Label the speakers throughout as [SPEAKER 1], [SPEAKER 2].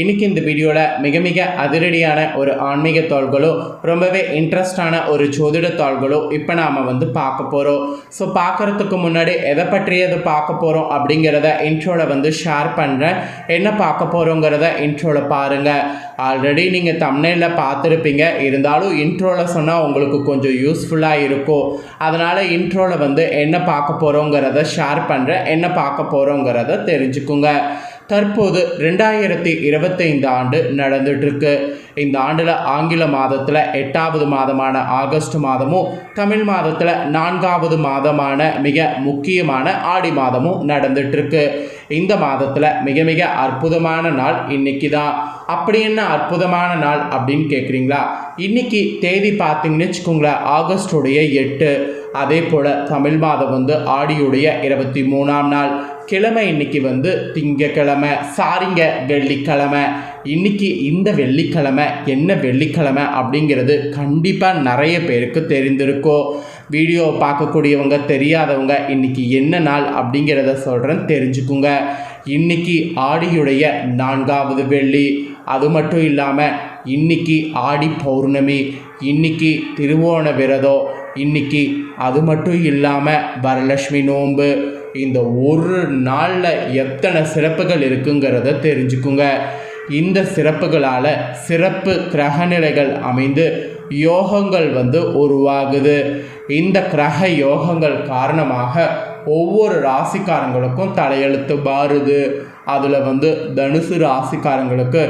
[SPEAKER 1] இன்னைக்கு இந்த வீடியோவில் மிக மிக அதிரடியான ஒரு ஆன்மீக தாள்களோ ரொம்பவே இன்ட்ரெஸ்டான ஒரு ஜோதிட தாள்களோ இப்போ நாம் வந்து பார்க்க போகிறோம் ஸோ பார்க்குறதுக்கு முன்னாடி எதை பற்றியது பார்க்க போகிறோம் அப்படிங்கிறத இன்ட்ரோவில் வந்து ஷேர் பண்ணுறேன் என்ன பார்க்க போகிறோங்கிறத இன்ட்ரோவில் பாருங்கள் ஆல்ரெடி நீங்கள் தமிழில் பார்த்துருப்பீங்க. இருந்தாலும் இன்ட்ரோவில் சொன்னால் உங்களுக்கு கொஞ்சம் யூஸ்ஃபுல்லாக இருக்கும். அதனால் இன்ட்ரோவில் வந்து என்ன பார்க்க போகிறோங்கிறத ஷேர் பண்ணுறேன் என்ன பார்க்க போகிறோங்கிறத தெரிஞ்சுக்குங்க. தற்போது ரெண்டாயிரத்தி இருபத்தைந்து ஆண்டு நடந்துட்டுருக்கு. இந்த ஆண்டில் ஆங்கில மாதத்தில் எட்டாவது மாதமான ஆகஸ்ட் மாதமும் தமிழ் மாதத்தில் நான்காவது மாதமான மிக முக்கியமான ஆடி மாதமும் நடந்துட்டுருக்கு. இந்த மாதத்தில் மிக மிக அற்புதமான நாள் இன்னைக்கு தான் அப்படி என்ன அற்புதமான நாள் அப்படின்னு கேட்குறீங்களா இன்னைக்கு தேதி பார்த்தீங்கன்னு வச்சுக்கோங்களேன் ஆகஸ்டுடைய எட்டு. அதே போல் தமிழ் மாதம் வந்து ஆடியுடைய இருபத்தி மூணாம் நாள். கிழமை இன்னைக்கு வந்து திங்கக்கிழமை சாரிங்க வெள்ளிக்கிழமை. இன்னைக்கு இந்த வெள்ளிக்கிழமை என்ன வெள்ளிக்கிழமை அப்படிங்கிறது கண்டிப்பாக நிறைய பேருக்கு தெரிந்திருக்கும். வீடியோ பார்க்கக்கூடியவங்க தெரியாதவங்க இன்னைக்கு என்ன நாள் அப்படிங்கிறத சொல்கிறேன் தெரிஞ்சுக்குங்க. இன்னைக்கு ஆடியுடைய நான்காவது வெள்ளி. அது மட்டும் இல்லாமல் இன்னைக்கு ஆடி பௌர்ணமி இன்னைக்கு திருவோண விரதம் இன்னைக்கு அது மட்டும் இல்லாமல் வரலட்சுமி நோன்பு இந்த ஒரு நாளில் எத்தனை சிறப்புகள் இருக்குங்கிறத தெரிஞ்சுக்குங்க. இந்த சிறப்புகளால் சிறப்பு கிரகநிலைகள் அமைந்து யோகங்கள் வந்து உருவாகுது. இந்த கிரக யோகங்கள் காரணமாக ஒவ்வொரு ராசிக்காரங்களுக்கும் தலையெழுத்து மாறுது. அதில் வந்து தனுசு ராசிக்காரங்களுக்கு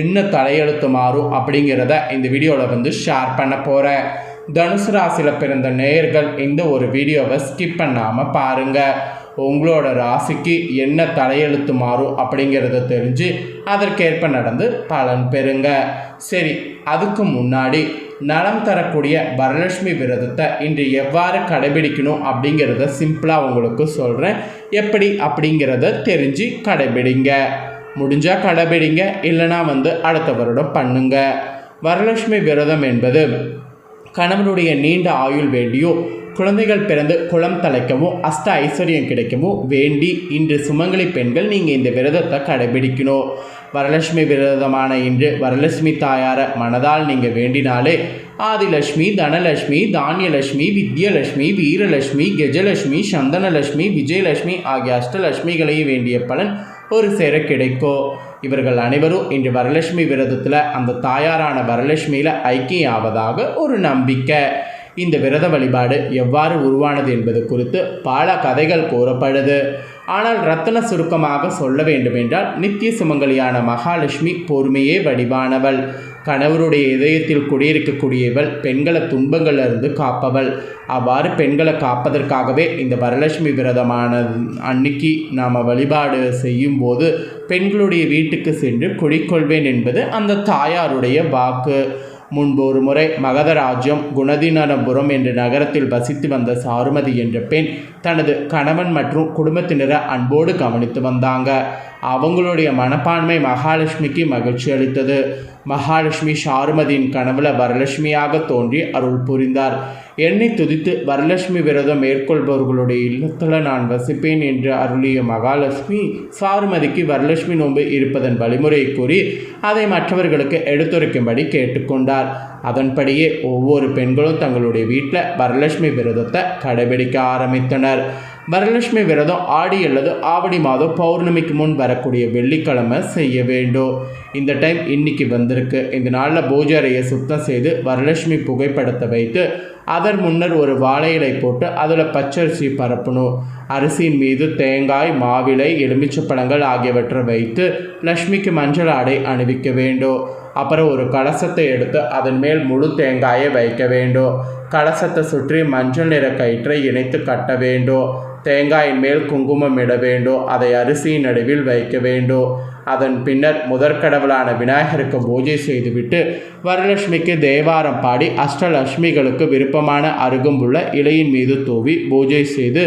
[SPEAKER 1] என்ன தலையெழுத்து மாறும் அப்படிங்கிறத இந்த வீடியோவில் வந்து ஷேர் பண்ண போகிறேன் தனுசு ராசியில் பிறந்த நேயர்கள் இந்த ஒரு வீடியோவை ஸ்கிப் பண்ணாமல் பாருங்கள் உங்களோட ராசிக்கு என்ன தலையெழுத்து மாறும் அப்படிங்கிறத தெரிஞ்சு அதற்கேற்ப நடந்து பலன் பெறுங்க. சரி அதுக்கு முன்னாடி நலம் தரக்கூடிய வரலட்சுமி விரதத்தை இன்று எவ்வாறு கடைபிடிக்கணும் அப்படிங்கிறத சிம்பிளாக உங்களுக்கு சொல்கிறேன் எப்படி அப்படிங்கிறத தெரிஞ்சு கடைபிடிங்க. முடிஞ்சால் கடைபிடிங்க இல்லைனா வந்து அடுத்த வருடம் பண்ணுங்க. வரலட்சுமி விரதம் என்பது கணவனுடைய நீண்ட ஆயுள் வேண்டியோ குழந்தைகள் பிறந்து குளம் தலைக்கவோ அஷ்ட ஐஸ்வர்யம் கிடைக்கவோ வேண்டி இன்று சுமங்கலி பெண்கள் நீங்கள் இந்த விரதத்தை கடைபிடிக்கணும். வரலட்சுமி விரதமான இன்று வரலட்சுமி தாயார மனதால் நீங்கள் வேண்டினாலே ஆதிலட்சுமி தனலட்சுமி தானியலட்சுமி வித்யலட்சுமி வீரலட்சுமி கஜலட்சுமி சந்தனலட்சுமி விஜயலட்சுமி ஆகிய அஷ்டலட்சுமிகளையும் வேண்டிய பலன் ஒரு சேர கிடைக்கும் இவர்கள் அனைவரும் இன்று வரலட்சுமி விரதத்தில் அந்த தாயாரான வரலட்சுமியில் ஐக்கியம் ஆவதாக ஒரு நம்பிக்கை. இந்த விரத வழிபாடு எவ்வாறு உருவானது என்பது குறித்து பல கதைகள் கூறப்படுது. ஆனால் ரத்தன சுருக்கமாக சொல்ல வேண்டுமென்றால் நித்திய சுமங்கலியான மகாலட்சுமி பொறுமையே வடிவானவள். கணவருடைய இதயத்தில் குடியிருக்கக்கூடியவள் பெண்களை துன்பங்களிலிருந்து காப்பவள். அவ்வாறு பெண்களை காப்பதற்காகவே இந்த வரலட்சுமி விரதமான அன்னைக்கு நாம் வழிபாடு செய்யும்போது பெண்களுடைய வீட்டுக்கு சென்று குடிக்கொள்வேன் என்பது அந்த தாயாருடைய வாக்கு. முன்பு ஒரு முறை மகதராஜ்யம் குணதினபுரம் என்ற நகரத்தில் வசித்து வந்த சாருமதி என்ற பெண் தனது கணவன் மற்றும் குடும்பத்தினரை அன்போடு கவனித்து வந்தாங்க. அவங்களுடைய மனப்பான்மை மகாலட்சுமிக்கு மகிழ்ச்சி அளித்தது. மகாலட்சுமி சாருமதியின் கனவுல வரலட்சுமியாக தோன்றி அருள் புரிந்தார். என்னை துதித்து வரலட்சுமி விரதம் மேற்கொள்பவர்களுடைய இல்லத்தில் நான் வசிப்பேன் என்று அருளிய மகாலட்சுமி சாருமதிக்கு வரலட்சுமி நோன்பு இருப்பதன் வழிமுறையை கூறி அதை மற்றவர்களுக்கு எடுத்துரைக்கும்படி கேட்டுக்கொண்டார். அதன்படியே ஒவ்வொரு பெண்களும் தங்களுடைய வீட்டில் வரலட்சுமி விரதத்தை கடைபிடிக்க ஆரம்பித்தனர். வரலட்சுமி விரதம் ஆடி அல்லது ஆவணி மாதம் பௌர்ணமிக்கு முன் வரக்கூடிய வெள்ளிக்கிழமை செய்ய வேண்டும். இந்த டைம் இன்னைக்கு வந்திருக்கு. இந்த நாளில் பூஜை அறையை சுத்தம் செய்து வரலட்சுமி புகைப்படத்தை வைத்து அதன் முன்னர் ஒரு வாழை இலை போட்டு அதில் பச்சரிசி பரப்பணும். அரிசியின் மீது தேங்காய் மாவிலை எலுமிச்சப்பழங்கள் ஆகியவற்றை வைத்து லக்ஷ்மிக்கு மஞ்சள் ஆடை அணிவிக்க வேண்டும். அப்புறம் ஒரு கலசத்தை எடுத்து அதன் மேல் முழு தேங்காயை வைக்க வேண்டும். கலசத்தை சுற்றி மஞ்சள் நிற கயிற்றை இணைத்து கட்ட வேண்டும். தேங்காயின் மேல் குங்குமம் இட வேண்டும் அதை அரிசியின் நடுவில் வைக்க வேண்டும் அதன் பின்னர் முதற்கடவுளான விநாயகருக்கு பூஜை செய்துவிட்டு வரலட்சுமிக்கு தேவாரம் பாடி அஷ்டலட்சுமிகளுக்கு விருப்பமான அருகும்புள்ள இலையின் மீது தூவி பூஜை செய்து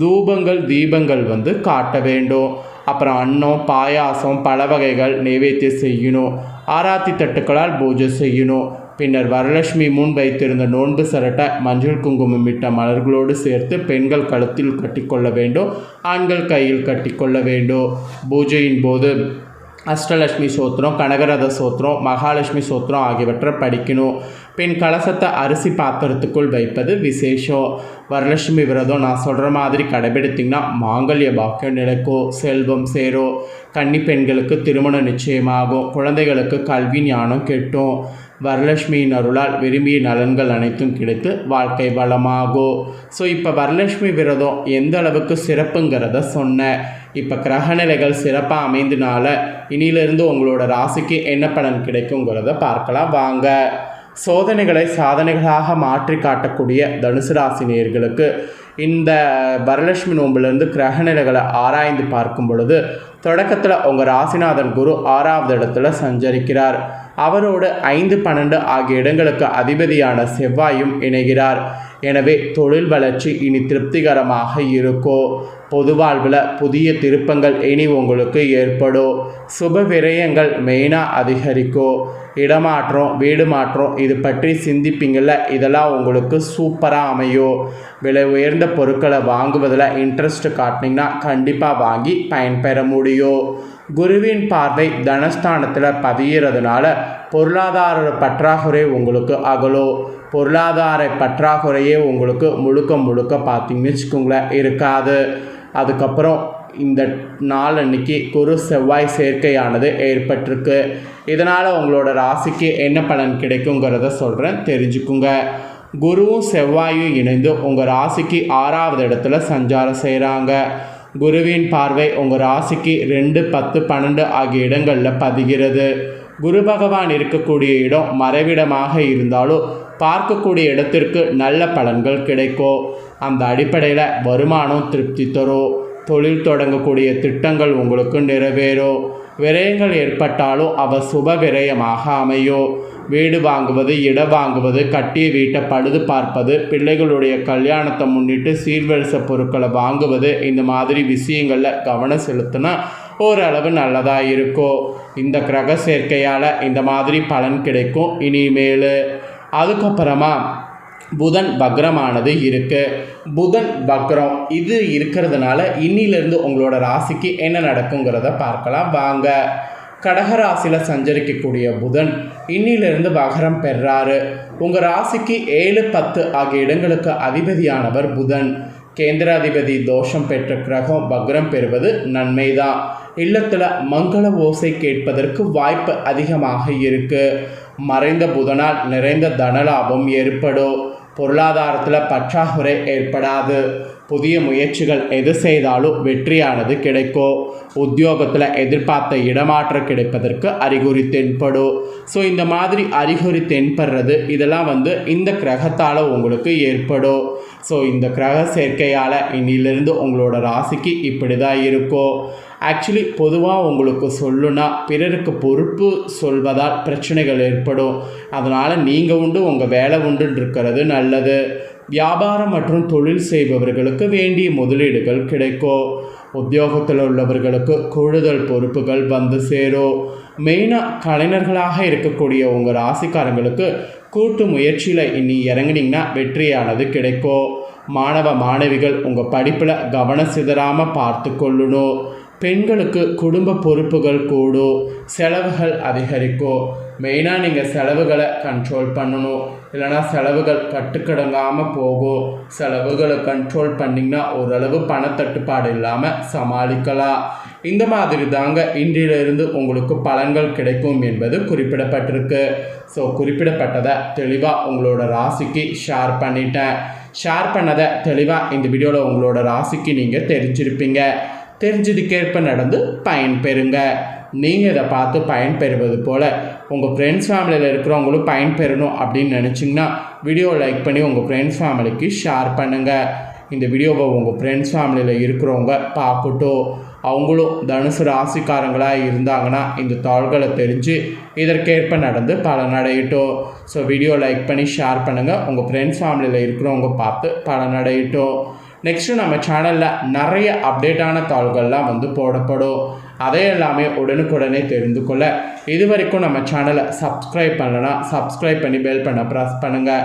[SPEAKER 1] தூபங்கள் தீபங்கள் வந்து காட்ட வேண்டும் அப்புறம் அன்னம் பாயாசம் பல வகைகள் நைவேத்தியம் செய்யணும். ஆராத்தி தட்டுக்களால் பூஜை செய்யணும். பின்னர் வரலட்சுமி முன் வைத்திருந்த நோன்பு சரட்டை மஞ்சள் குங்குமம் இட்ட மலர்களோடு சேர்த்து பெண்கள் கழுத்தில் கட்டிக்கொள்ள வேண்டும் ஆண்கள் கையில் கட்டிக்கொள்ள வேண்டும். பூஜையின் போது அஷ்டலட்சுமி சோத்திரம் கனகரத சோத்திரம் மகாலட்சுமி சோத்திரம் ஆகியவற்றை படிக்கணும். பின் கலசத்தை அரிசி பாத்திரத்துக்குள் வைப்பது விசேஷம். வரலட்சுமி விரதம் நான் சொல்கிற மாதிரி கடைபிடித்திங்கன்னா மாங்கல்ய பாக்கியம் நிலைக்கோ செல்வம் சேரும். கன்னி பெண்களுக்கு திருமணம் நிச்சயமாகும் குழந்தைகளுக்கு கல்வி ஞானம் கெட்டும். வரலட்சுமியின் அருளால் விரும்பிய நலன்கள் அனைத்தும் கிடைத்து வாழ்க்கை வளமாகும் ஸோ இப்போ வரலட்சுமி விரதம் எந்த அளவுக்கு சிறப்புங்கிறத சொன்னேன் இப்போ கிரகநிலைகள் சிறப்பாக அமைந்தனால இனியிலிருந்து உங்களோட ராசிக்கு என்ன பலன் கிடைக்குங்கிறத பார்க்கலாம் வாங்க. சோதனைகளை சாதனைகளாக மாற்றி காட்டக்கூடிய தனுசு ராசினியர்களுக்கு இந்த வரலட்சுமி நோம்பிலிருந்து கிரகநிலைகளை ஆராய்ந்து பார்க்கும் பொழுது தொடக்கத்தில் உங்கள் ராசிநாதன் குரு ஆறாவது இடத்துல சஞ்சரிக்கிறார். அவரோடு ஐந்து பன்னெண்டு ஆகிய இடங்களுக்கு அதிபதியான செவ்வாயும் இணைகிறார். எனவே தொழில் வளர்ச்சி இனி திருப்திகரமாக இருக்கும் பொது வாழ்வில் புதிய திருப்பங்கள் இனி உங்களுக்கு ஏற்படும். சுப விரயங்கள் மெயினாக அதிகரிக்கும் இடமாற்றம் வீடு மாற்றம் இது பற்றி சிந்திப்பீங்கள்ல இதெல்லாம் உங்களுக்கு சூப்பராக அமையும் விலை உயர்ந்த பொருட்களை வாங்குவதில் இன்ட்ரெஸ்ட் காட்டினீங்கன்னா கண்டிப்பாக வாங்கி பயன்பெற முடியும் குருவின் பார்வை தனஸ்தானத்தில் பதியிறதுனால பொருளாதார பற்றாக்குறை உங்களுக்கு அகலும் பொருளாதார பற்றாக்குறையே உங்களுக்கு முழுக்க முழுக்க பார்த்தீங்கன்னு வச்சுக்கோங்களேன் இருக்காது. அதுக்கப்புறம் இந்த நாள் அன்னைக்கு குரு செவ்வாய் சேர்க்கையானது ஏற்பட்டிருக்கு. இதனால் உங்களோட ராசிக்கு என்ன பலன் கிடைக்குங்கிறத சொல்கிறேன் தெரிஞ்சுக்குங்க. குருவும் செவ்வாயும் இணைந்து உங்கள் ராசிக்கு ஆறாவது இடத்துல சஞ்சாரம் செய்கிறாங்க குருவின் பார்வை உங்கள் ராசிக்கு ரெண்டு பத்து பன்னெண்டு ஆகிய இடங்களில் பதிகிறது. குரு பகவான் இருக்கக்கூடிய இடம் மறைவிடமாக இருந்தாலும் பார்க்கக்கூடிய இடத்திற்கு நல்ல பலன்கள் கிடைக்கும். அந்த அடிப்படையில் வருமானம் திருப்தி தரும். தொழில் தொடங்கக்கூடிய திட்டங்கள் உங்களுக்கு நிறைவேறும் விரயங்கள் ஏற்பட்டாலும் அவ சுப விரயமாக அமையோ? வீடு வாங்குவது இடம் வாங்குவது கட்டிய வீட்டை பழுது பார்ப்பது பிள்ளைகளுடைய கல்யாணத்தை முன்னிட்டு சீர்வரிச பொருட்களை வாங்குவது இந்த மாதிரி விஷயங்களில் கவனம் செலுத்தினா ஓரளவு நல்லதாக இருக்கும் இந்த கிரக சேர்க்கையால் இந்த மாதிரி பலன் கிடைக்கும். இனிமேல். அதுக்கப்புறமா புதன் வக்ரமானது இருக்குது புதன் வக்ரம் இது இருக்கிறதுனால இன்னிலிருந்து உங்களோட ராசிக்கு என்ன நடக்குங்கிறத பார்க்கலாம். வாங்க. கடகராசியில் சஞ்சரிக்கக்கூடிய புதன் இன்னிலிருந்து வகரம் பெறாரு. உங்கள் ராசிக்கு ஏழு பத்து ஆகிய இடங்களுக்கு அதிபதியானவர் புதன். கேந்திராதிபதி தோஷம் பெற்ற கிரகம் வக்ரம் பெறுவது நன்மைதான். இல்லத்தில் மங்கள ஓசை கேட்பதற்கு வாய்ப்பு அதிகமாக இருக்குது மறைந்த புதனால் நிறைந்த தனலாபம் ஏற்படும். பொருளாதாரத்தில் பற்றாக்குறை ஏற்படாது. புதிய முயற்சிகள் எது செய்தாலும் வெற்றியானது கிடைக்கும் உத்தியோகத்தில் எதிர்பார்த்த இடமாற்றம் கிடைப்பதற்கு அறிகுறி தென்படும் ஸோ இந்த மாதிரி அறிகுறி தென்படுறது இதெல்லாம் வந்து இந்த கிரகத்தால் உங்களுக்கு ஏற்படும் ஸோ இந்த கிரக சேர்க்கையால் இன்னிலிருந்து உங்களோட ராசிக்கு இப்படி தான் இருக்கும் ஆக்சுவலி பொதுவாக உங்களுக்கு சொல்லுனா பிறருக்கு பொறுப்பு சொல்வதால் பிரச்சனைகள் ஏற்படும். அதனால் நீங்கள் உண்டு உங்கள் வேலை உண்டுன்னு இருக்கிறது நல்லது. வியாபாரம் மற்றும் தொழில் செய்பவர்களுக்கு வேண்டிய முதலீடுகள் கிடைக்கும் உத்தியோகத்தில் உள்ளவர்களுக்கு கூடுதல் பொறுப்புகள் வந்து சேரும் மெயினாக கலைஞர்களாக இருக்கக்கூடிய உங்கள் ராசிக்காரங்களுக்கு கூட்டு முயற்சியில் இனி இறங்குனீங்கன்னா வெற்றியானது கிடைக்கும் மாணவ மாணவிகள் உங்கள் படிப்பில் கவனம் சிதறாமல் பார்த்து கொள்ளணும் பெண்களுக்கு குடும்ப பொறுப்புகள் கூடும் செலவுகள் அதிகரிக்கும் மெயினாக நீங்கள் செலவுகளை கண்ட்ரோல் பண்ணணும். இல்லைனா செலவுகள் கட்டுக்கடங்காமல் போகும் செலவுகளை கண்ட்ரோல் பண்ணிங்கன்னா ஓரளவு பணத்தட்டுப்பாடு இல்லாமல் சமாளிக்கலாம். இந்த மாதிரி தாங்க இன்றிலிருந்து உங்களுக்கு பலன்கள் கிடைக்கும் என்பது குறிப்பிடப்பட்டிருக்கு. ஸோ குறிப்பிடப்பட்டதை தெளிவாக உங்களோட ராசிக்கு ஷேர் பண்ணிட்டேன். ஷேர் பண்ணதை தெளிவாக இந்த வீடியோவில் உங்களோட ராசிக்கு நீங்கள் தெரிஞ்சிருப்பீங்க. தெரிஞ்சதுக்கேற்ப நடந்து பயன்பெறுங்க நீங்கள் இதை பார்த்து பயன்பெறுவது போல் உங்கள் ஃப்ரெண்ட்ஸ் ஃபேமிலியில் இருக்கிறவங்களும் பயன்பெறணும் அப்படின்னு நினச்சிங்கன்னா வீடியோ லைக் பண்ணி உங்கள் ஃப்ரெண்ட்ஸ் ஃபேமிலிக்கு ஷேர் பண்ணுங்கள் இந்த வீடியோவை உங்கள் ஃப்ரெண்ட்ஸ் ஃபேமிலியில் இருக்கிறவங்க பார்க்கட்டும். அவங்களும் தனுசு ராசிக்காரங்களாக இருந்தாங்கன்னா இந்த தாள்களை தெரிஞ்சு இதற்கேற்ப நடந்து பலனடையட்டும் ஸோ வீடியோ லைக் பண்ணி ஷேர் பண்ணுங்கள் உங்கள் ஃப்ரெண்ட்ஸ் ஃபேமிலியில் இருக்கிறவங்க பார்த்து பலனடையட்டும் நெக்ஸ்ட்டு நம்ம சேனலில் நிறைய அப்டேட்டான தாள்கள்லாம் வந்து போடப்படும். அதை எல்லாமே உடனுக்குடனே தெரிந்து கொள்ள. இது வரைக்கும் நம்ம சேனலை சப்ஸ்கிரைப் பண்ணலன்னா சப்ஸ்கிரைப் பண்ணி பெல் பண்ண ப்ரெஸ் பண்ணுங்கள்